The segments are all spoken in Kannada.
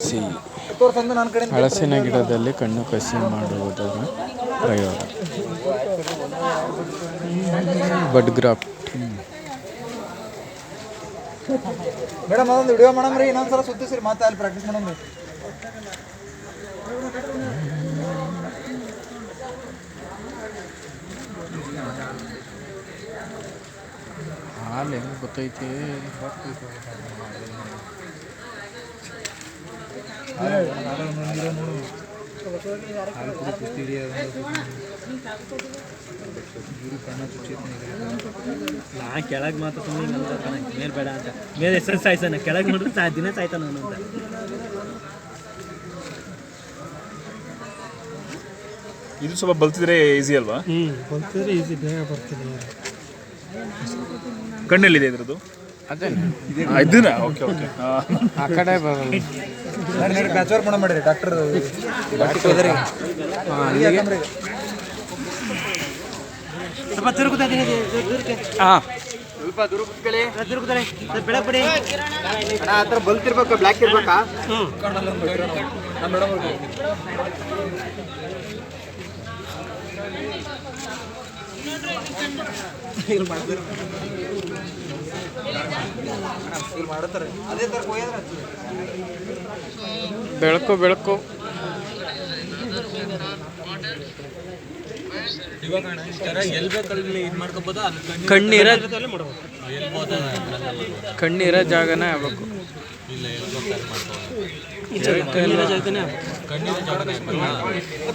ಸಿ ಹಳಸಿನ ಗಿಡದಲ್ಲಿ ಕಣ್ಣು ಕಸಿ ಮಾಡುವುದರ ಪ್ರಯೋಗ. ಬಡ್ ಗ್ರಾಫ್ಟ್ ಮೇಡಮ್ ಅದೊಂದು ವಿಡಿಯೋ ಮಾಡಮ್ರಿ ಇನ್ನೊಂದ್ಸಲ ಸುತ್ತಿಸ್ರಿ ಮತ್ತೆ ಅಲ್ಲಿ ಪ್ರಾಕ್ಟೀಸ್ ಮಾಡಮ್ರಿ ಹಾಲು ಹೆಂಗೆ ಗೊತ್ತೈತಿ? ನಾ ಕೆಳಗೆ ಮಾತ್ರ ಸುಮ್ಮನೆ ಮೇಲೆ ಬೇಡ ಅಂತ. ಮೇಲೆ ಹೆಸರು ಸಾಯ್ತಾನೆ ಕೆಳಗೆ ನೋಡಿದ್ರೆ ಸಾ ದಿನ ಸಾಯ್ತಾನ ನಾನು ಅಂತ. ಇದು ಸ್ವಲ್ಪ ಬಲ್ತಿದ್ರೆ ಈಸಿ ಅಲ್ವಾ? ಹ್ಞೂ ಬಲ್ತಿದ್ರೆ ಈಸಿ ಬೇಗ ಬರ್ತೀನಿ ಕಣ್ಣಲ್ಲಿದೆ ಇದ್ರದ್ದು? ಅದೇ ಇದನ್ನ ಓಕೆ ಓಕೆ. ಆ ಕಡೆ ಬರಲ್ಲ. ಪ್ಯಾಚ್ ವರ್ಕ್ ಮಾಡೋ ಮಾಡಿರಿ ಡಾಕ್ಟರ್ ಸ್ವಲ್ಪ ತಿರುಗುತ್ತಾ ಹಾಂ. ಸ್ವಲ್ಪ ದೂರ ಕುತ್ಕೊಳ್ಳಿ. ತಿರುಗುತ್ತಾರೆ ಬೆಳಗ್ಗೆ ಬಿಡಿ. ಅಣ್ಣ ಆ ಥರ ಬಲ್ತಿರ್ಬೇಕು ಬ್ಲ್ಯಾಕ್ ಇರ್ಬೇಕಾ? ಹ್ಞೂ ಮಾಡ್ತಾರೆ. ಅದೇ ತರ ಇಲ್ಲಿ ಇಲ್ಲಿ ಬೆಳಕು. ಬೆಳಕು ಕಣ್ಣೀರ ಕಣ್ಣಿರೋ ಜಾಗನೇ ಆಗ್ಬೇಕು.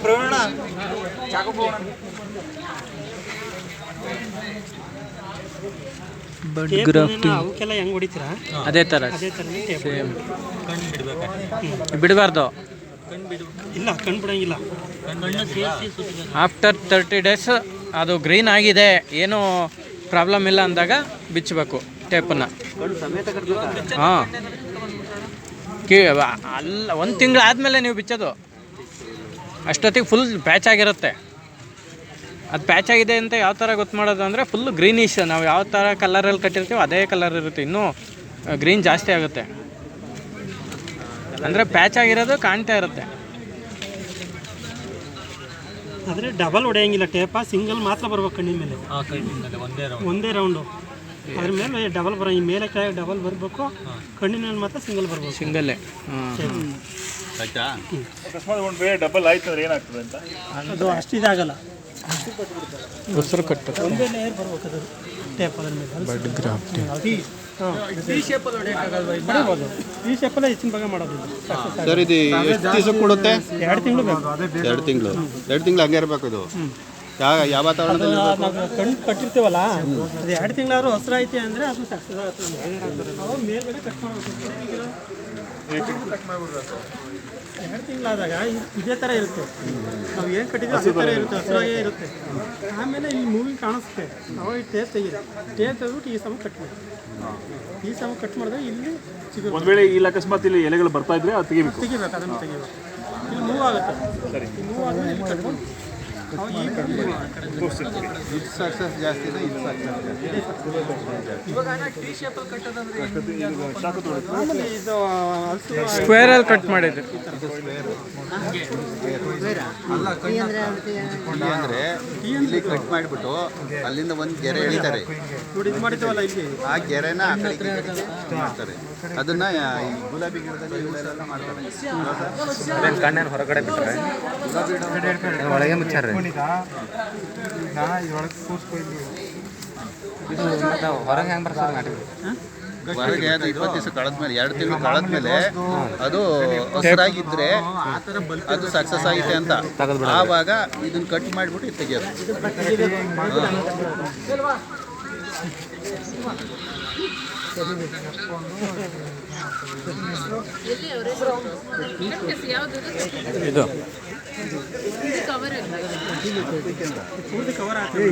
ಹೋಗೋಣ ಬಡ್ ಗ್ರಾಫ್ಟಿಂಗ್ ಅವಕ್ಕೆಲ್ಲ ಹೆಂಗೆ ಹೊಡಿತೀರಾ? ಅದೇ ಥರ ಅದೇ ಥರ ಸೇಮ್ ಕಣ್ಣು ಬಿಡಬೇಕು? ಬಿಡಬಾರ್ದು. ಇಲ್ಲ ಕಣ್ಣು ಬಿಡಂಗಿಲ್ಲ. ಆಫ್ಟರ್ ತರ್ಟಿ ಡೇಸ್ ಅದು ಗ್ರೀನ್ ಆಗಿದೆ. ಏನು ಪ್ರಾಬ್ಲಮ್ ಇಲ್ಲ ಅಂದಾಗ ಬಿಚ್ಚಬೇಕು ಟೇಪನ್ನು ಹಾಂ. ಕಿ ಅಲ್ಲ ಒಂದು ತಿಂಗಳು ಆದಮೇಲೆ ನೀವು ಬಿಚ್ಚೋದು. ಅಷ್ಟೊತ್ತಿಗೆ ಫುಲ್ ಪ್ಯಾಚ್ ಆಗಿರುತ್ತೆ. ಅದು ಪ್ಯಾಚ್ ಆಗಿದೆ ಅಂತ ಯಾವ ಥರ ಗೊತ್ತು ಮಾಡೋದು ಅಂದರೆ ಫುಲ್ ಗ್ರೀನಿಶ್ ನಾವು ಯಾವ ಥರ ಕಲರಲ್ಲಿ ಕಟ್ಟಿರ್ತೀವೋ ಅದೇ ಕಲರ್ ಇರುತ್ತೆ. ಇನ್ನೂ ಗ್ರೀನ್ ಜಾಸ್ತಿ ಆಗುತ್ತೆ. ಅಂದರೆ ಪ್ಯಾಚ್ ಆಗಿರೋದು ಕಾಣ್ತಾ ಇರುತ್ತೆ. ಆದರೆ ಡಬಲ್ ಹೊಡೆಯಂಗಿಲ್ಲ. ಟೇಪ ಸಿಂಗಲ್ ಮಾತ್ರ ಬರ್ಬೇಕು ಕಣ್ಣಿನ ಮೇಲೆ. ಒಂದೇ ರೌಂಡು ಅದ್ರ ಮೇಲೆ ಡಬಲ್ ಬರೋ ಈ ಮೇಲೆ ಕೆಳಗೆ ಡಬಲ್ ಬರಬೇಕು ಕಣ್ಣಿನ ಮೇಲೆ ಮಾತ್ರ ಸಿಂಗಲ್ ಬರ್ಬೇಕು. ಸಿಂಗಲ್ಲೇ ಆಯ್ತಾ? ಅಕಸ್ಮಾತ್ ಒಂದು ಡಬಲ್ ಆಯ್ತು ಅಂದ್ರೆ ಏನಾಗ್ತದೆ ಅಂತ? ಅದು ಅಷ್ಟು ಇದಾಗಲ್ಲ. ಉಸಿರು ಕಟ್ಟಬೇಕು ಒಂದೇ ಲೇಯರ್ ಬರ್ಬೇಕು ಅದು. ಟೇಪ್ ಅದ್ರ ಮೇಲೆ ಬಡ್ ಗ್ರಾಫ್ಟಿಂಗ್ ಬಿಡ್ಬೋದು ಈ ಶೇಪಲ್ಲೇ ಹೆಚ್ಚಿನ ಭಾಗ ಮಾಡೋದು ಸರ್ ಇದು ಎಷ್ಟು ದಿವಸ ಕೊಡುತ್ತೆ? ಎರಡು ತಿಂಗಳು ಬೇಕು. ಎರಡು ತಿಂಗಳು. ಎರಡು ತಿಂಗಳು ಹಂಗೆ ಇರಬೇಕು ಇದು. ಯಾವ ಯಾವ ವಾತಾವರಣದಲ್ಲಿ ಅದು ನಾವು ಕಣ್ಣು ಕಟ್ಟಿರ್ತೀವಲ್ಲ? ಅದು ಎರಡು ತಿಂಗಳಾದ್ರೂ ಹಸ್ರು ಐತೆ ಅಂದರೆ ಅದು ಸಕ್ಸಸ್ ಆಗುತ್ತೆ. ಮೇಲ್ಗಡೆ ಕಟ್ ಮಾಡಬೇಕು. ಎರಡು ತಿಂಗಳಾದಾಗ ಇದೇ ಥರ ಇರುತ್ತೆ. ನಾವು ಏನು ಕಟ್ಟಿದ್ವಿ ಅದೇ ಥರ ಇರುತ್ತೆ ಹಸಿರಾಗೇ ಇರುತ್ತೆ. ಆಮೇಲೆ ಈ ಮೂವಿ ಕಾಣಿಸುತ್ತೆ. ಅವಾಗ ಈ ಟೇಪ್ ಟೇಸ್ಟ್ ತೆಗೆದ್ಬಿಟ್ಟು ಈ ಸಮ ಕಟ್ ಮಾಡಿ. ಈ ಸಮ ಕಟ್ ಮಾಡಿದ್ರೆ ಇಲ್ಲಿ ಸಿಗುತ್ತೆ. ಒಂದು ವೇಳೆ ಇಲ್ಲಿ ಅಕಸ್ಮಾತ್ ಇಲ್ಲಿ ಎಲೆಗಳು ಬರ್ತಾ ಇದ್ರೆ ಅದು ತೆಗಿಬೇಕು. ತೆಗಿಬೇಕು ಅದನ್ನು ತೆಗಿಬೇಕು. ಇಲ್ಲಿ ಮೂವ್ ಆಗುತ್ತೆ. ಸರಿ. ಮೂವ್ ಆದ್ಮೇಲೆ ಇಲ್ಲಿ ಕಟ್ಕೊಂಡು ಅವಾಗ ಈ ಇದು ಸಕ್ಸಸ್ ಜಾಸ್ತಿ ಇದೆ ಇದು ಸಕ್ಸಸ್ ಆಮೇಲೆ ಇದು ಹಸು ಸ್ಕ್ವೇರಲ್ಲಿ ಕಟ್ ಮಾಡಿದ್ರೆ ಅಂದರೆ ಇಲ್ಲಿ ಕಟ್ ಮಾಡಿಬಿಟ್ಟು ಅಲ್ಲಿಂದ ಒಂದು ಗೆರೆ ಎಳಿತಾರೆ. ನೋಡಿ ಇದು ಮಾಡಿದ್ದೀವಲ್ಲ ಇಲ್ಲಿ ಆ ಗೆರೆನ ಆ ಕಡೆ ಮಾಡ್ತಾರೆ. ಅದನ್ನ ಈ ಗುಲಾಬಿ ಗಿಡದಲ್ಲಿ ಇವರೆಲ್ಲ ಮಾಡ್ತಾರೆ. ಹೊರಗಡೆ ಬಿಟ್ಟರೆ ಒಳಗೆ ಮುಚ್ಚಾರ ಹೊರಗೆ ಹೆಂಗೆ ಬರ್ತಾರೆ ನಾಟಿ ಹೊರಗೆ ಅದು ಇಪ್ಪತ್ತು ದಿವಸ ಕಳೆದ್ಮೇಲೆ ಎರಡು ತಿಂಗಳು ಕಳೆದ್ಮೇಲೆ ಅದು ಹಸಿರಾಗಿದ್ರೆ ಅದು ಸಕ್ಸಸ್ ಆಗಿದೆ ಅಂತ. ಆವಾಗ ಇದನ್ನ ಕಟ್ ಮಾಡಿಬಿಟ್ಟು ಇದು ತೆಗಿಯೋದು. ಇದು. ಪೂರ್ತಿ ಕವರ್ ಆಗ್ತದೆ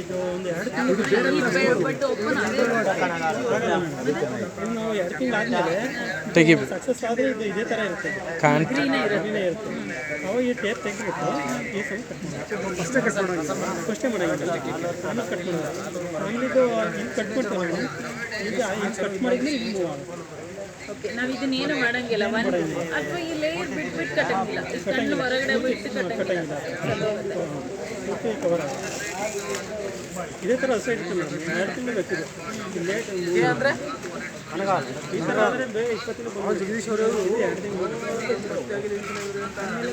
ಇದು ಒಂದು ಎರಡು ತಿಂಗಳು ನಾವು ಎರಡು ತಿಂಗಳು ಆದಮೇಲೆ ತೆಗಿಬೇಕು ಸಕ್ಸಸ್ ಆದರೆ ಇದು ಇದೇ ಥರ ಇರುತ್ತೆ. ಇರುತ್ತೆ. ಅವಾಗ ಈ ಟೇಪ್ ತೆಗೆದ್ಬಿಟ್ಟು ಈ ಸಲ ಕಟ್ ಫಸ್ಟೇ ಕಟ್ ಮಾಡೋಂಗಿಲ್ಲ ಫಸ್ಟೇ ಮಾಡೋಂಗಿಲ್ಲ ಆಮೇಲೆ ಕಟ್ ಮಾಡೋದು ಆಮೇಲೆ ಇದು ಇಲ್ಲಿ ಕಟ್ ಮಾಡ್ತಾರೆ. ಇದು ಕಟ್ ಮಾಡಿದ್ಮೇಲೆ ಓಕೆ ನಾವು ಇದನ್ನೇನು ಮಾಡಂಗಿಲ್ಲ. ಒನ್ ಅಥವಾ ಈ ಲೇಯರ್ ಬಿಟ್ಟು ಬಿಟ್ಟು ಕಟ್ಟಂಗಿಲ್ಲ. ಕಣ್ಣು ಹೊರಗಡೆ ಬಿಟ್ಟು ಕಟ್ಟಂಗಿಲ್ಲ. ಇದೇ ಥರ ಇತ್ತು ಮೇಡಮ್. ಎರಡು ತಿಂಗಳು ಈ ಥರ ಎರಡು ತಿಂಗಳು.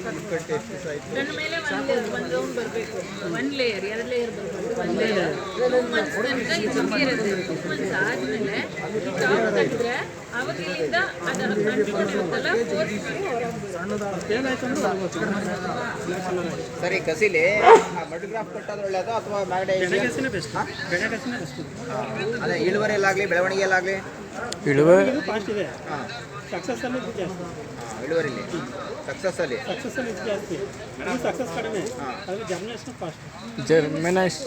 ಕಣ್ಣು ಮೇಲೆ ಒಂದು ಒಂದು ರೌಂಡ್ ಬರಬೇಕು. ಒನ್ ಲೇಯರ್ ಎರಡು ಲೇಯರ್ ಬರಬೇಕು ಒನ್ ಲೇಯರ್ ಟೂ ಮಂತ್ಸ್ ತನಕ ಇದಕ್ಕೆ ಇರುತ್ತೆ. ಟೂ ಮಂತ್ಸ್ ಆದಮೇಲೆ ಈ ಟಾಪ್ ಕಟ್ಟಿದ್ರೆ ಅವಾಗ ಇಲ್ಲಿಂದ ಅದು ಅಂಟ್ಕೊಂಡಿರುತ್ತಲ್ಲ ಫೋರ್ಸ್ ಸರಿ ಕಸಿಲಿ. ಮಲ್ಟಿಗ್ರಾಫ್ ಕಟ್ಟೋದು ಒಳ್ಳೇದು ಅಥವಾ ಬೆಸ್ಟ್. ಅದೇ ಇಳುವರಿಯಲ್ಲಾಗಲಿ ಬೆಳವಣಿಗೆಯಲ್ಲಾಗಲಿ? ಇಳುವೆ ಇದು ಫಾಸ್ಟ್ ಇದೆ. ಸಕ್ಸಸ್ ಅಲ್ಲಿ ಇದು ಜಾಸ್ತಿ. ಇಳುವರಿಲಿ. ಸಕ್ಸಸ್ ಅಲ್ಲಿ. ಸಕ್ಸಸ್ ಅಲ್ಲಿ ಇದು ಜಾಸ್ತಿ. ಇದು ಸಕ್ಸಸ್ ಕಡಿಮೆ. ಅದು ಜರ್ಮಿನೇಷನ್ ಫಾಸ್ಟ್ ಜರ್ಮಿನೈಸ್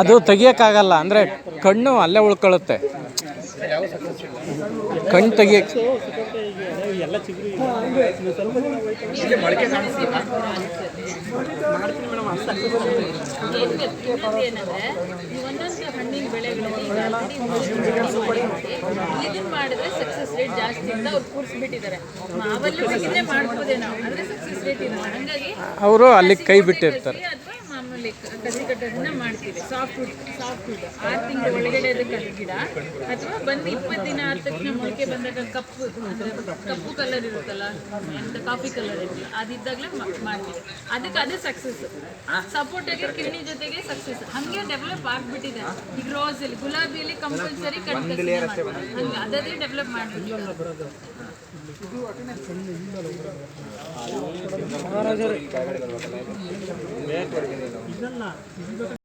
ಅದು ತೆಗಿಯೋಕ್ಕಾಗಲ್ಲ ಅಂದರೆ ಕಣ್ಣು ಅಲ್ಲೇ ಉಳ್ಕೊಳ್ಳುತ್ತೆ. ಕಣ್ಣು ತೆಗಿಯಕ್ಕೆ ಎಲ್ಲ ಚಿಗುರು ದಿನ ಮಾಡ್ತೀನಿ ಮೇಡಮ್ ಏನಂದ್ರೆ ಒಂದೊಂದು ಹಣ್ಣಿನ ಬೆಳೆಗಳಲ್ಲಿ ಇದನ್ನ ಮಾಡಿದ್ರೆ ಸಕ್ಸಸ್ ರೇಟ್ ಜಾಸ್ತಿ ಅಂತ ಅವ್ರು ಕೂರಿಸ್ಬಿಟ್ಟಿದ್ದಾರೆ. ಮಾವಲ್ಲಿ ಬೇಕಿದ್ರೆ ಮಾಡ್ಬೋದೇ ನಾವು ಅಂದ್ರೆ ಸಕ್ಸಸ್ ರೇಟ್ ಇಲ್ಲ. ಹಂಗಾಗಿ ಅವರು ಅಲ್ಲಿ ಕೈ ಬಿಟ್ಟಿರ್ತಾರೆ. ಕಸಿ ಕಟ್ಟೋದನ್ನ ಮಾಡ್ತೀವಿ. ಸಾಫ್ಟ್ ವುಡ್ ಸಾಫ್ಟ್ ವುಡ್ ಆರು ತಿಂಗಳ ಒಳಗಡೆ ಅದಕ್ಕೆ ಗಿಡ ಅಥವಾ ಬಂದು ಇಪ್ಪತ್ತು ದಿನ ಆದ ತಕ್ಷಣ ಮೊಳಕೆ ಬಂದಾಗ ಕಪ್ಪು ಕಪ್ಪು ಕಲರ್ ಇರುತ್ತಲ್ಲ ಅಂತ ಕಾಫಿ ಕಲರ್ ಇರಲ್ಲ ಅದಿದ್ದಾಗಲೇ ಮಾಡ್ತೀವಿ. ಅದಕ್ಕೆ ಅದೇ ಸಕ್ಸಸ್ ಸಪೋರ್ಟಾಗಿ ಕಿರಣಿ ಜೊತೆಗೆ ಸಕ್ಸಸ್ ಹಂಗೆ ಡೆವಲಪ್ ಆಗಿಬಿಟ್ಟಿದೆ. ಈಗ ರೋಸಲ್ಲಿ ಗುಲಾಬಿಯಲ್ಲಿ ಕಂಪಲ್ಸರಿ ಕಟ್ಟಿ ಹಂಗೆ ಅದೇ ಡೆವಲಪ್ ಮಾಡ್ಬಿಟ್ಟಿದೆ ಇದನ್ನ